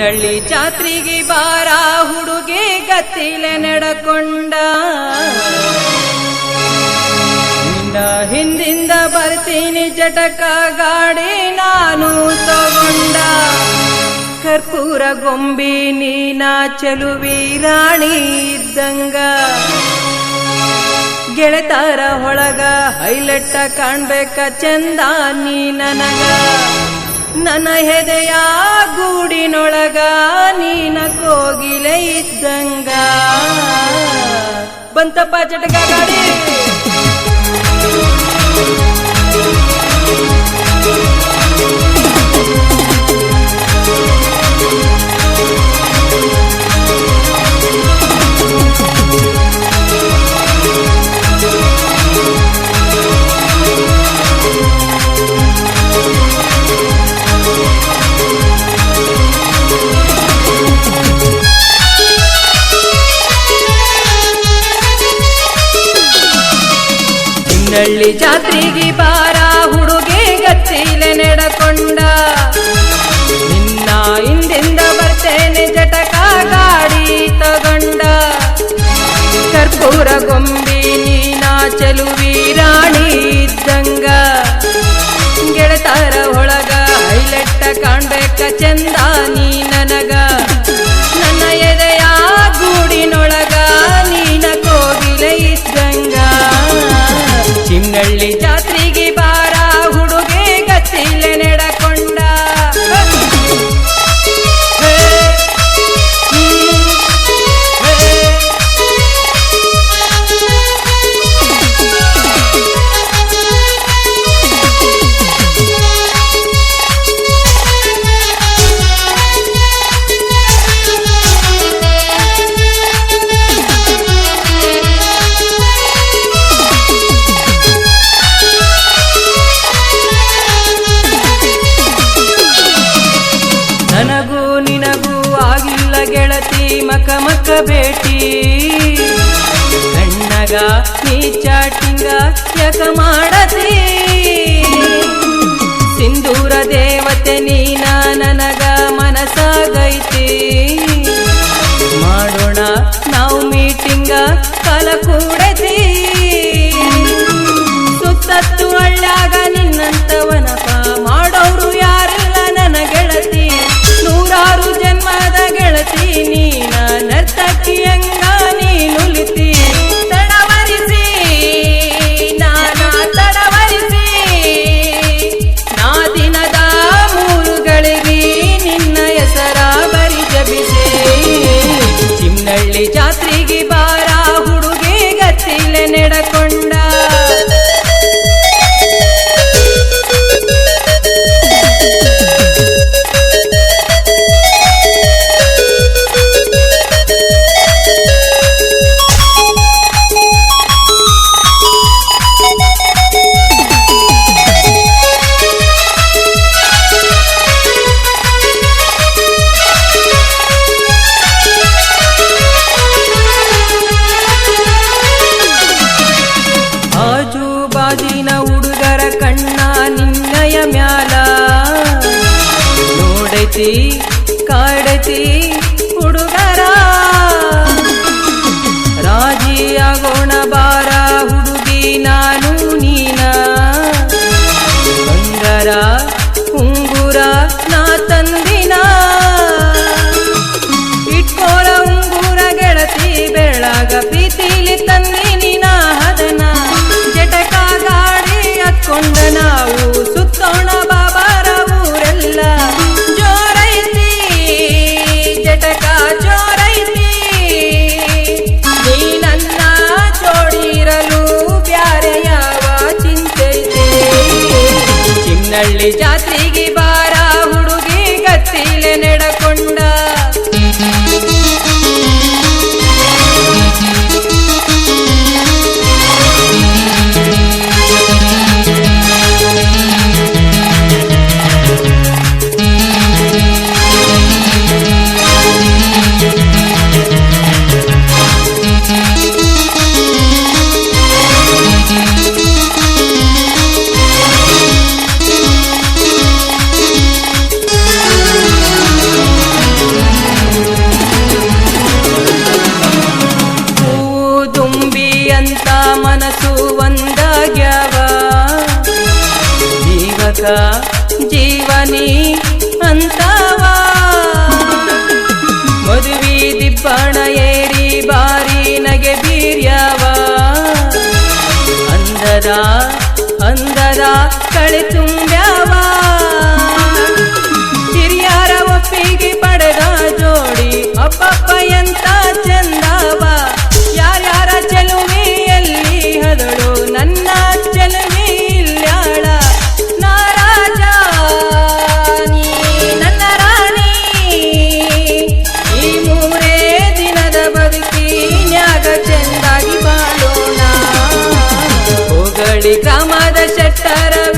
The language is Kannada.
ಚಿನ್ನಳ್ಳಿ ಜಾತ್ರೆಗೆ ಬಾರ, ಹುಡುಗಿ ಗತ್ತಿಲೆ ನಡಕೊಂಡ. ನಿನ್ನ ಹಿಂದಿಂದ ಬರ್ತೀನಿ ಜಟಕ ಗಾಡಿ ನಾನು ತಗೊಂಡ. ಕರ್ಪೂರ ಗೊಂಬಿ ನೀನ ಚಲುವಿ ರಾಣಿ ಇದ್ದಂಗ. ಗೆಳೆತಾರ ಒಳಗ ಹೈಲೆಟ್ಟ ಕಾಣ್ಬೇಕ ಚಂದ ನೀ ನನಗ. ನನ್ನ ಹೆದೆಯ ಗೂಡಿನೊಳಗ ನೀನ ಕೋಗಿಲೆ ಇದ್ದಂಗ. ಬಂತಪ್ಪ ಚಟಕ ಗಾಡಿ ಚಿನ್ನಳ್ಳಿ ಜಾತ್ರೆಗೆ ಬಾರ, ಹುಡುಗೆ ಗತ್ತಿಲೆ ನೆಡಕೊಂಡ. ನಿನ್ನ ಹಿಂದಿಂದ ಬರ್ತೇನೆ ಜಟಕ ಗಾಡಿ ತಗೊಂಡ. ಕರ್ಪೂರ ಗೊಂಬಿ ನೀನ ಚೆಲುವಿ ರಾಣಿ ಇದ್ದಂಗ. ಗೆಳತಾರ ಒಳಗ ಹೈಲೆಟ್ಟ ಕಾಣ್ಬೇಕ ಚಂದ ಭೇಟಿ ಕಣ್ಣಗ ನೀ ಚಾಟಿಂಗ ಯಕ ಮಾಡತಿ? ಸಿಂಧೂರ ದೇವತೆ ನೀ ನನಗ ಮನಸಾಗೈತಿ ಮಾಡೋಣ ನಾವು ಮೀಟಿಂಗ ಕಲ ಚಿನ್ನಳ್ಳಿ കടത്തി ಚಿನ್ನಳ್ಳಿ ಜೀವನಿ ಅಂತವ. ಮದುವಿ ದಿಬ್ಬಣ ಏರಿ ಬಾರಿ ನಗೆ ಬೀರ್ಯವ. ಅಂದದ ಅಂದದ ಕಳೆ ತುಂಬ பட்டர